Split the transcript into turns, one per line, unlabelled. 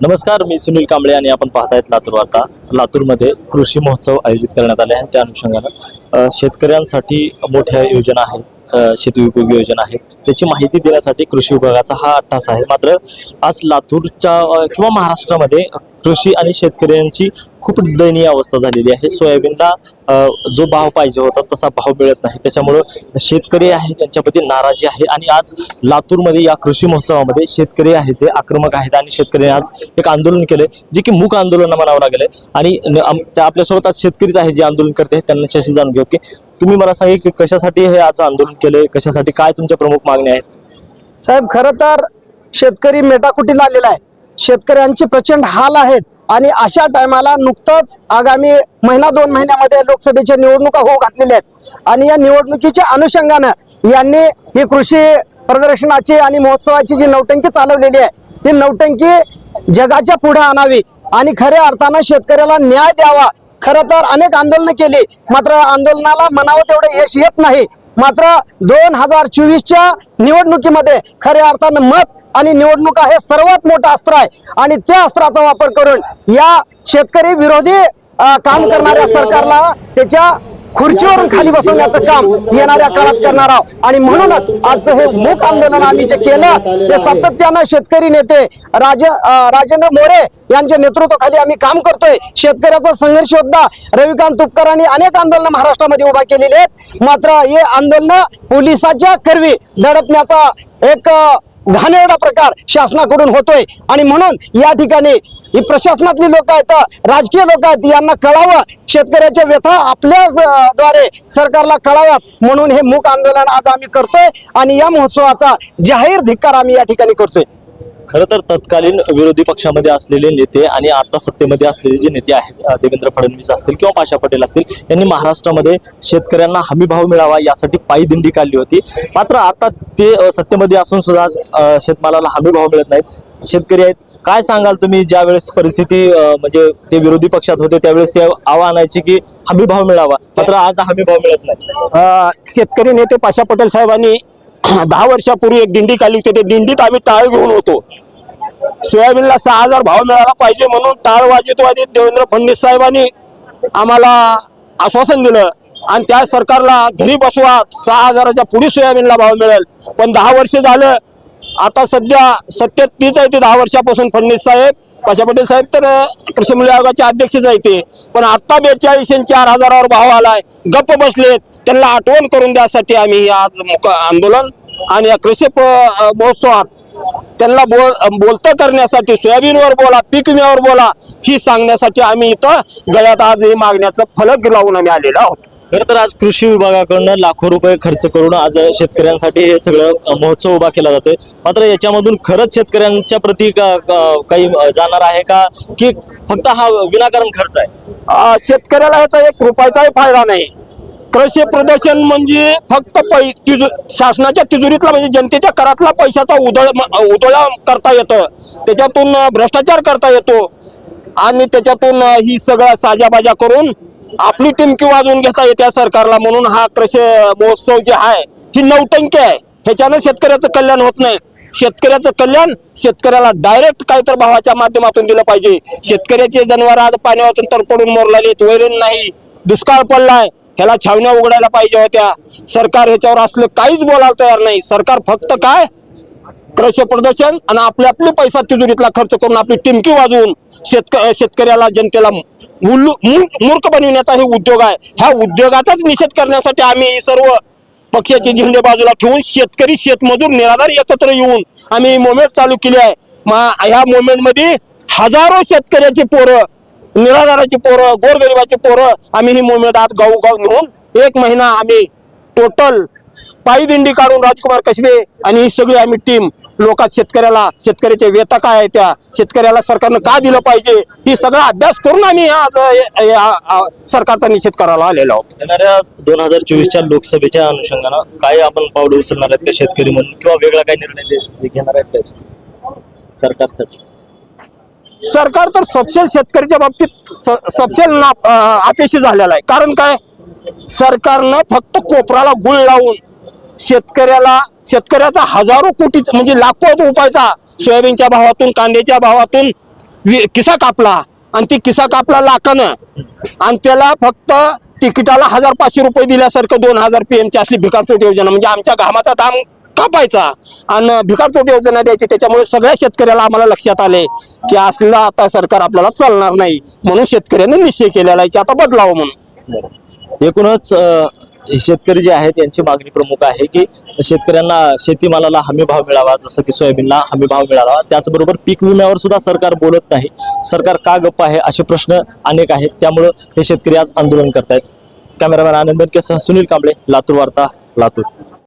नमस्कार मी सुनील कांबळे आणि आपण पाहतायत लातूर वार्ता. लातूरमध्ये कृषी महोत्सव आयोजित करण्यात आले आहे त्या अनुषंगानं शेतकऱ्यांसाठी मोठ्या योजना आहेत शेती उपयोगी योजना आहेत. त्याची माहिती देण्यासाठी कृषी विभागाचा हा अट्टास आहे. मात्र आज लातूरच्या किंवा महाराष्ट्रामध्ये कृषी आणि शेतकऱ्यांची खूप दयनीय अवस्था झालेली आहे. सोयाबीनला जो भाव पाहिजे होता तसा भाव मिळत नाही. त्याच्यामुळं शेतकरी आहे त्यांच्याप्रती नाराजी आहे आणि आज लातूरमध्ये या कृषी महोत्सवामध्ये शेतकरी आहेत जे आक्रमक आहेत आणि शेतकऱ्यांनी आज एक आंदोलन केलं जे की मूक आंदोलन म्हणावं लागेल आणि त्या आपल्यासोबत आज शेतकरीच आहे जे आंदोलन करते आहेत, त्यांच्याशी जाणून घेऊ की तुम्ही मला सांगा की कशासाठी हे आज आंदोलन केलंय कशासाठी काय तुमच्या प्रमुख मागण्या आहेत?
साहेब खरं तर शेतकरी मेटाकुटीला आलेला आहे. शेतकऱ्यांचे प्रचंड हाल आहेत आणि अशा टायमाला नुकतंच आगामी महिना दोन महिन्यामध्ये लोकसभेच्या निवडणुका होऊ घातलेल्या आहेत. आणि या निवडणुकीच्या अनुषंगानं यांनी ही कृषी प्रदर्शनाची आणि महोत्सवाची जी नौटंकी चालवलेली आहे ती नौटंकी जगाच्या पुढे आणावी. आणि खऱ्या अर्थानं शेतकऱ्याला न्याय द्यावा. खरं तर अनेक आंदोलनं केली. मात्र आंदोलनाला म्हणावं तेवढं यश येत नाही. मात्र दोन हजार चोवीसच्या निवडणुकीमध्ये खऱ्या अर्थानं मत आणि निवडणुका हे सर्वात मोठं अस्त्र आहे. आणि त्या अस्त्राचा वापर करून या शेतकरी विरोधी काम करणाऱ्या सरकारला त्याच्या खुर्चीवरून खाली बसवण्याचं काम येणाऱ्या काळात करणार आहोत. आणि म्हणूनच आजचं हे मूक आंदोलन आम्ही जे केलं ते सातत्यानं शेतकरी नेते राज राजेंद्र मोरे यांच्या नेतृत्वाखाली आम्ही काम करतोय. शेतकऱ्याचा संघर्ष योद्धा रविकांत तुपकरांनी अनेक आंदोलनं महाराष्ट्रामध्ये उभा केलेली आहेत. मात्र हे आंदोलन पोलिसाच्या करवी दडपण्याचा एक घाणेरडा प्रकार शासनाकडून होतोय. आणि म्हणून या ठिकाणी ही प्रशासनातली लोक आहेत राजकीय लोक आहेत यांना कळावं. शेतकऱ्याच्या व्यथा आपल्याच द्वारे सरकारला कळाव्यात. म्हणून हे मूक आंदोलन आज आम्ही करतोय. आणि या महोत्सवाचा जाहीर धिक्कार आम्ही या ठिकाणी करतोय.
खरं तर तत्कालीन विरोधी पक्षामध्ये असलेले नेते आणि आता सत्तेमध्ये असलेले जे नेते आहेत देवेंद्र फडणवीस असतील किंवा पाशा पटेल असतील यांनी महाराष्ट्रामध्ये शेतकऱ्यांना हमी भाव मिळावा यासाठी पायी दिंडी काढली होती. मात्र आता ते सत्तेमध्ये असून सुद्धा शेतमालाला हमी भाव मिळत नाहीत. शेतकरी आहेत काय सांगाल तुम्ही? ज्या वेळेस परिस्थिती म्हणजे ते विरोधी पक्षात होते त्यावेळेस ते आव्हान आणायचे की हमी भाव मिळावा. मात्र आज हमी भाव मिळत नाही.
शेतकरी नेते पाशा पटेल साहेबांनी दहा वर्षापूर्वी एक दिंडी काढली होती. ते दिंडीत आम्ही टाळ घेऊन होतो. सोयाबीनला सहा हजार भाव मिळाला पाहिजे म्हणून टाळ वाजितवादी देवेंद्र फडणवीस साहेबांनी आम्हाला आश्वासन दिलं. आणि त्या सरकारला घरी बसवा सहा हजाराच्या पुढे सोयाबीनला भाव मिळेल. पण दहा वर्ष झालं आता सध्या सत्तेत तीच आहे ती दहा वर्षापासून फडणवीस साहेब. पाशा पटेल साहेब तर कृषी मूल्य आयोगाचे अध्यक्षच आहे ते. पण आत्ता बेचाळीस आणि चार हजारावर भाव आलाय. गप्प बसलेत. त्यांना आठवण करून द्यासाठी आम्ही आज मुक- आंदोलन आणि या कृषी महोत्सवात त्यांना बोल बोलतं करण्यासाठी सोयाबीनवर बोला पीक विम्यावर बोला ही सांगण्यासाठी आम्ही इथं गळ्यात आज हे मागण्याचं फलक लावून आम्ही आलेलो आहोत.
खरं तर आज कृषी विभागाकडनं लाखो रुपये खर्च करून आज शेतकऱ्यांसाठी हे सगळं महोत्सव उभा केला जातोय. मात्र याच्यामधून खरंच शेतकऱ्यांच्या प्रती का- का- काही जाणार आहे का? की फक्त हा विनाकारण खर्च आहे?
शेतकऱ्याला याचा एक रुपयाचाही फायदा नाही. कृषी प्रदर्शन म्हणजे फक्त पै तिजु शासनाच्या तिजोरीतला म्हणजे जनतेच्या करातला पैशाचा उधळ उधळा करता येतं. त्याच्यातून भ्रष्टाचार करता येतो. आणि त्याच्यातून ही सगळं साजाबाजा करून आपली टिमकी वाजवून घेता येते सरकारला म्हणून हा कृषी महोत्सव जे आहे ही नौटंकी आहे. ह्याच्यानं शेतकऱ्याचं कल्याण होत नाही. शेतकऱ्याचं कल्याण शेतकऱ्याला डायरेक्ट काय तर भावाच्या माध्यमातून दिलं पाहिजे. शेतकऱ्याचे जनावर आज पाण्यातून तर पडून मोरलेले वैरण नाही दुष्काळ पडलाय. ह्याला छावण्या उघडायला पाहिजे होत्या. सरकार ह्याच्यावर असलं काहीच बोलायला तयार नाही. सरकार फक्त काय? कृषी प्रदर्शन आणि आपले आपले पैसा तिजोरीतला खर्च करून आपली टिमकी वाजवून शेतक शेतकऱ्याला जनतेला मूर्ख मूर्ख बनविण्याचा हे उद्योग आहे. ह्या उद्योगाचाच निषेध करण्यासाठी आम्ही सर्व पक्षाचे झेंडे बाजूला ठेवून शेतकरी शेतमजूर निराधार एकत्र येऊन आम्ही मोमेंट चालू केली आहे. मा- ह्या मोमेंटमध्ये हजारो शेतकऱ्याची पोरं निराधाराची पोरं गोरगरिबाची पोरं आम्ही ही मोमेंट आज गावोगाव नेऊन एक महिना आम्ही टोटल पायी दिंडी काढून राजकुमार कसबे आणि ही सगळी आम्ही टीम लोकात शेतकऱ्याला शेतकऱ्याच्या व्यथा काय आहे त्या? शेतकऱ्याला सरकारनं का दिलं पाहिजे? ही सगळा अभ्यास करून आम्ही आज सरकारचा निषेध करायला आलेलो आहोत.
येणाऱ्या दोन हजार चोवीसच्या लोकसभेच्या अनुषंगानं काय आपण पावलं उचलणार आहेत का शेतकरी म्हणून? किंवा वेगळा काही निर्णय घेणार आहेत? सरकारसाठी.
सरकार तर सपशेल शेतकऱ्याच्या बाबतीत सपशेल ना अपेक्षित झालेला आहे. कारण काय? सरकारनं फक्त कोपराला गुळ लावून शेतकऱ्याला शेतकऱ्याचा हजारो कोटी म्हणजे लाखो रुपयाचा सोयाबीनच्या भावातून कांद्याच्या भावातून वि- किसा कापला. आणि ती किसा कापला लाखानं. आणि त्याला फक्त तिकिटाला हजार पाचशे रुपये दिल्यासारखं दोन हजार पीएमची असली भिकारचोट योजना. म्हणजे आमच्या घामाचा दाम कापायचा. आणि भिकारचोट योजना द्यायची. त्याच्यामुळे सगळ्या शेतकऱ्याला आम्हाला लक्षात आले की असलं आता सरकार आपल्याला चालणार नाही. म्हणून शेतकऱ्यांनी निश्चय केलेला आहे की आता बदलावं म्हणून.
एकूणच शेतकरी जे आहेत यांची मागणी प्रमुख आहे की शेतकऱ्यांना शेतीमालाला हमी भाव मिळावा जसं की सोयाबीनला हमी भाव मिळावा. त्याचबरोबर पीक विम्यावर सुद्धा सरकार बोलत नाही. सरकार का गप्प आहे असे प्रश्न अनेक आहेत. त्यामुळं हे शेतकरी आज आंदोलन करतायत. कॅमेरामॅन आनंदन केसह सुनील कांबळे लातूर वार्ता लातूर.